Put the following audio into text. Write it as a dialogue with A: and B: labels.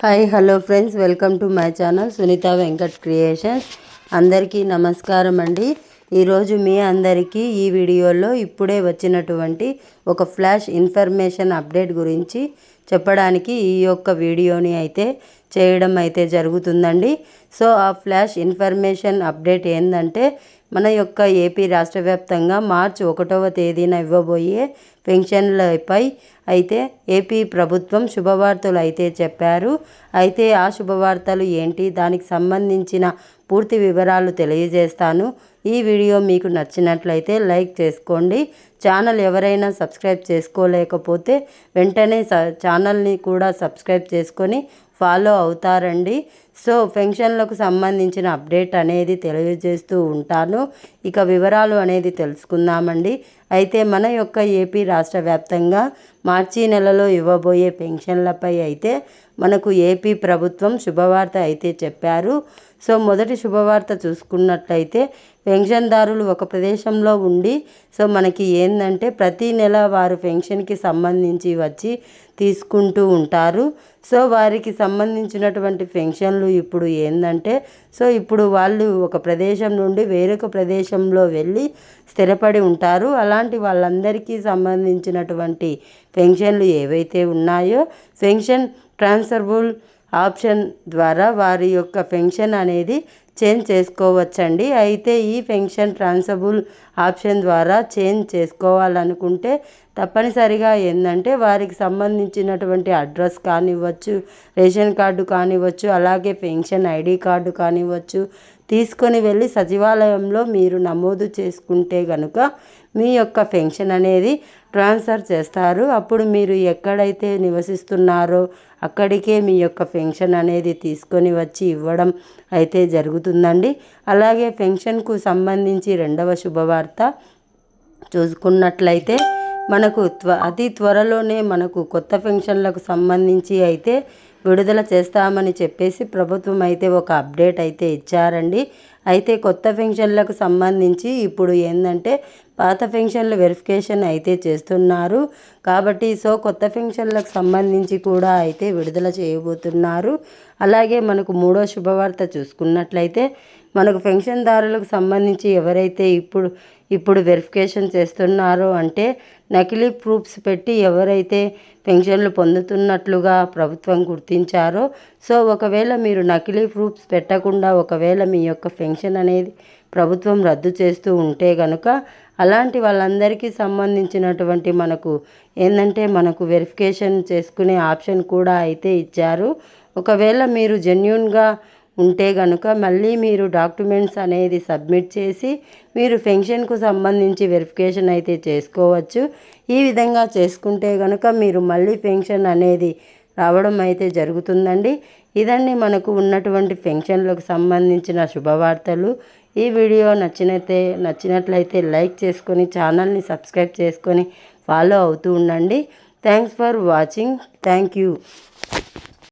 A: Hi hello friends welcome to my channel Sunitha Venkat creations అందరికీ నమస్కారం అండి. ఈరోజు మీ అందరికీ ఈ వీడియోలో ఇప్పుడే వచ్చినటువంటి ఒక ఫ్లాష్ ఇన్ఫర్మేషన్ అప్డేట్ గురించి చెప్పడానికి ఈ యొక్క వీడియోని అయితే చేయడం అయితే జరుగుతుందండి. సో ఆ ఫ్లాష్ ఇన్ఫర్మేషన్ అప్డేట్ ఏంటంటే మన యొక్క ఏపీ రాష్ట్ర వ్యాప్తంగా మార్చి ఒకటవ తేదీన ఇవ్వబోయే పెన్షన్లపై అయితే ఏపీ ప్రభుత్వం శుభవార్తలు అయితే చెప్పారు. అయితే ఆ శుభవార్తలు ఏంటి? దానికి సంబంధించిన పూర్తి వివరాలు తెలియజేస్తాను. ఈ వీడియో మీకు నచ్చినట్లయితే లైక్ చేసుకోండి. ఛానల్ ఎవరైనా సబ్స్క్రైబ్ చేసుకోలేకపోతే వెంటనే ఛానల్ని కూడా సబ్స్క్రైబ్ చేసుకొని ఫాలో అవుతారండి. సో పెన్షన్లకు సంబంధించిన అప్డేట్ అనేది తెలియజేస్తూ ఉంటాను. ఇక వివరాలు అనేది తెలుసుకుందామండి. అయితే మన యొక్క ఏపీ రాష్ట్ర వ్యాప్తంగా మార్చి నెలలో ఇవ్వబోయే పెన్షన్లపై అయితే మనకు ఏపీ ప్రభుత్వం శుభవార్త అయితే చెప్పారు. సో మొదటి శుభవార్త చూసుకున్నట్లయితే పెన్షన్దారులు ఒక ప్రదేశంలో ఉండి సో మనకి ఏంటంటే ప్రతి నెల వారు పెన్షన్కి సంబంధించి వచ్చి తీసుకుంటూ ఉంటారు. సో వారికి సంబంధించినటువంటి పెన్షన్లు ఇప్పుడు ఏంటంటే సో ఇప్పుడు వాళ్ళు ఒక ప్రదేశం నుండి వేరొక ప్రదేశంలో వెళ్ళి స్థిరపడి ఉంటారు. అలాంటి వాళ్ళందరికీ సంబంధించినటువంటి పెన్షన్లు ఏవైతే ఉన్నాయో పెన్షన్ ట్రాన్స్ఫర్బుల్ ఆప్షన్ ద్వారా వారి యొక్క పెన్షన్ అనేది చేంజ్ చేసుకోవచ్చండి. అయితే ఈ పెన్షన్ ట్రాన్సబుల్ ఆప్షన్ ద్వారా చేంజ్ చేసుకోవాలనుకుంటే తప్పనిసరిగా ఏంటంటే వారికి సంబంధించినటువంటి అడ్రస్ కానివ్వచ్చు రేషన్ కార్డు కానివ్వచ్చు అలాగే పెన్షన్ ఐడి కార్డు కానివ్వచ్చు తీసుకొని వెళ్ళి సచివాలయంలో మీరు నమోదు చేసుకుంటే కనుక మీ యొక్క పెన్షన్ అనేది ట్రాన్స్ఫర్ చేస్తారు. అప్పుడు మీరు ఎక్కడైతే నివసిస్తున్నారో అక్కడికే మీ యొక్క పెన్షన్ అనేది తీసుకొని వచ్చి ఇవ్వడం అయితే జరుగుతుందండి. అలాగే పెన్షన్కు సంబంధించి రెండవ శుభవార్త చూసుకున్నట్లయితే మనకు త్వ అతి త్వరలోనే మనకు కొత్త పెన్షన్లకు సంబంధించి అయితే విడుదల చేస్తామని చెప్పేసి ప్రభుత్వం అయితే ఒక అప్డేట్ అయితే ఇచ్చారండి. అయితే కొత్త పెన్షన్లకు సంబంధించి ఇప్పుడు ఏంటంటే పాత పెన్షన్ల వెరిఫికేషన్ అయితే చేస్తున్నారు. కాబట్టి సో కొత్త పెన్షన్లకు సంబంధించి కూడా అయితే విడుదల చేయబోతున్నారు. అలాగే మనకు మూడో శుభవార్త చూసుకున్నట్లయితే మనకు పెన్షన్దారులకు సంబంధించి ఎవరైతే ఇప్పుడు ఇప్పుడు వెరిఫికేషన్ చేస్తున్నారో అంటే నకిలీ ప్రూఫ్స్ పెట్టి ఎవరైతే పెన్షన్లు పొందుతున్నట్లుగా ప్రభుత్వం గుర్తించారో సో ఒకవేళ మీరు నకిలీ ప్రూఫ్స్ పెట్టకుండా ఒకవేళ మీ యొక్క పెన్షన్ అనేది ప్రభుత్వం రద్దు చేస్తూ ఉంటే కనుక అలాంటి వాళ్ళందరికీ సంబంధించినటువంటి మనకు ఏంటంటే మనకు వెరిఫికేషన్ చేసుకునే ఆప్షన్ కూడా అయితే ఇచ్చారు. ఒకవేళ మీరు జెన్యున్గా ఉంటే కనుక మళ్ళీ మీరు డాక్యుమెంట్స్ అనేది సబ్మిట్ చేసి మీరు పెన్షన్కు సంబంధించి వెరిఫికేషన్ అయితే చేసుకోవచ్చు. ఈ విధంగా చేసుకుంటే కనుక మీరు మళ్ళీ పెన్షన్ అనేది రావడం అయితే జరుగుతుందండి. ఇదండి మనకు ఉన్నటువంటి పెన్షన్లకు సంబంధించిన శుభవార్తలు. ఈ వీడియో నచ్చినైతే నచ్చినట్లయితే లైక్ చేసుకొని ఛానల్ని సబ్స్క్రైబ్ చేసుకొని ఫాలో అవుతూ ఉండండి. Thanks for watching. Thank you.